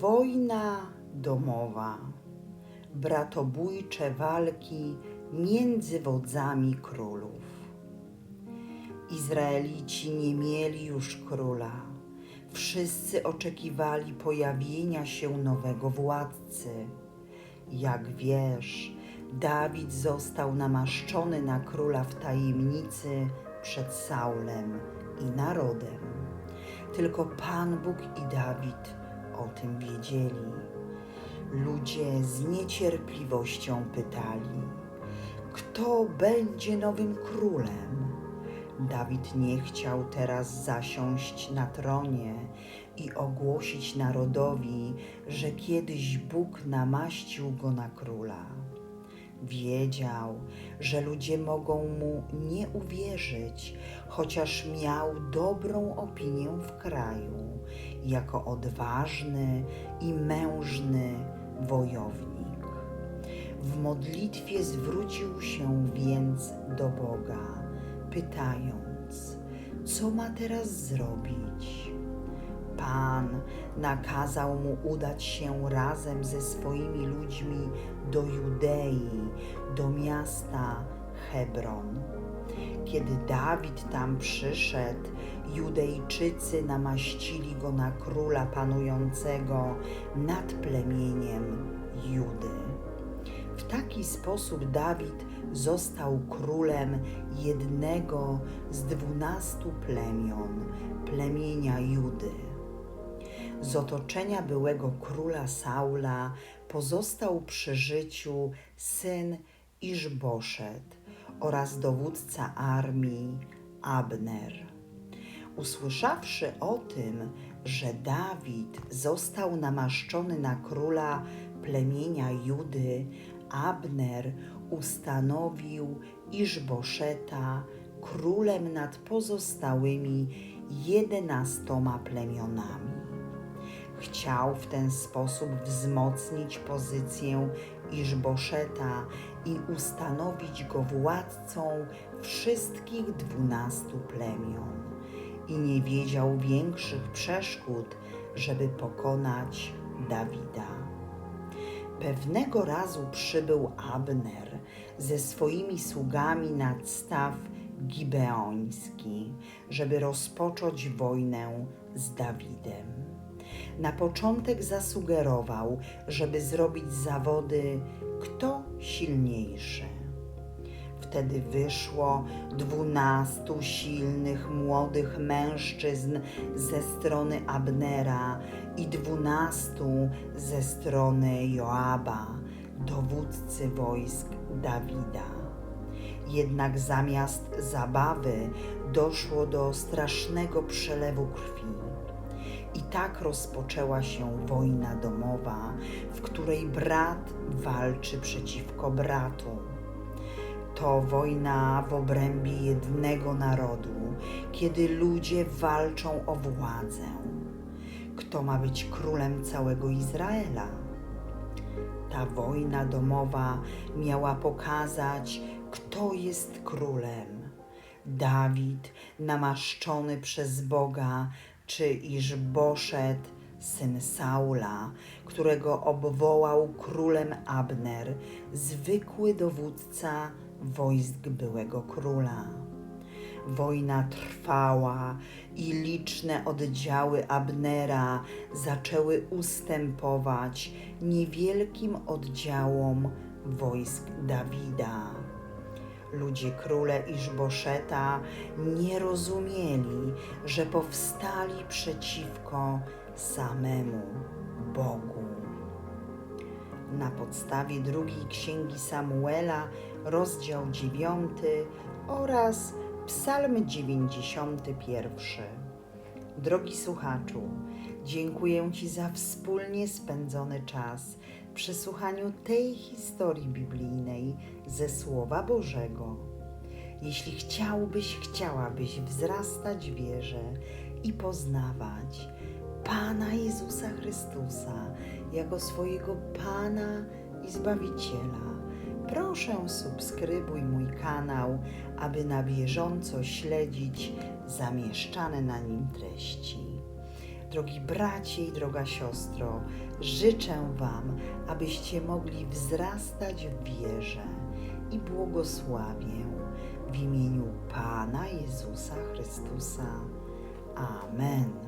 Wojna domowa, bratobójcze walki między wodzami królów. Izraelici nie mieli już króla. Wszyscy oczekiwali pojawienia się nowego władcy. Jak wiesz, Dawid został namaszczony na króla w tajemnicy przed Saulem i narodem. Tylko Pan Bóg i Dawid o tym wiedzieli. Ludzie z niecierpliwością pytali, kto będzie nowym królem? Dawid nie chciał teraz zasiąść na tronie i ogłosić narodowi, że kiedyś Bóg namaścił go na króla. Wiedział, że ludzie mogą mu nie uwierzyć, chociaż miał dobrą opinię w kraju, jako odważny i mężny wojownik. W modlitwie zwrócił się więc do Boga, pytając, co ma teraz zrobić. Pan nakazał mu udać się razem ze swoimi ludźmi do Judei, do miasta Hebron. Kiedy Dawid tam przyszedł, Judejczycy namaścili go na króla panującego nad plemieniem Judy. W taki sposób Dawid został królem jednego z dwunastu plemion, plemienia Judy. Z otoczenia byłego króla Saula pozostał przy życiu syn Iżboszet oraz dowódca armii Abner. Usłyszawszy o tym, że Dawid został namaszczony na króla plemienia Judy, Abner ustanowił Iżboszeta królem nad pozostałymi jedenastoma plemionami. Chciał w ten sposób wzmocnić pozycję Iżboszeta i ustanowić go władcą wszystkich dwunastu plemion. I nie wiedział większych przeszkód, żeby pokonać Dawida. Pewnego razu przybył Abner ze swoimi sługami nad staw gibeoński, żeby rozpocząć wojnę z Dawidem. Na początek zasugerował, żeby zrobić zawody, kto silniejszy. Wtedy wyszło dwunastu silnych młodych mężczyzn ze strony Abnera i dwunastu ze strony Joaba, dowódcy wojsk Dawida. Jednak zamiast zabawy doszło do strasznego przelewu krwi. I tak rozpoczęła się wojna domowa, w której brat walczy przeciwko bratu. To wojna w obrębie jednego narodu, kiedy ludzie walczą o władzę. Kto ma być królem całego Izraela? Ta wojna domowa miała pokazać, kto jest królem. Dawid, namaszczony przez Boga, czy Iżboszet, syn Saula, którego obwołał królem Abner, zwykły dowódca wojsk byłego króla. Wojna trwała i liczne oddziały Abnera zaczęły ustępować niewielkim oddziałom wojsk Dawida. Ludzie króle Iżboszeta nie rozumieli, że powstali przeciwko samemu Bogu. Na podstawie drugiej księgi Samuela, rozdział 9 oraz Psalm 91. Drogi słuchaczu, dziękuję Ci za wspólnie spędzony czas przy słuchaniu tej historii biblijnej ze Słowa Bożego. Jeśli chciałbyś, chciałabyś wzrastać w wierze i poznawać Pana Jezusa Chrystusa jako swojego Pana i Zbawiciela, proszę subskrybuj mój kanał, aby na bieżąco śledzić zamieszczane na nim treści. Drogi bracie i droga siostro, życzę Wam, abyście mogli wzrastać w wierze i błogosławię w imieniu Pana Jezusa Chrystusa. Amen.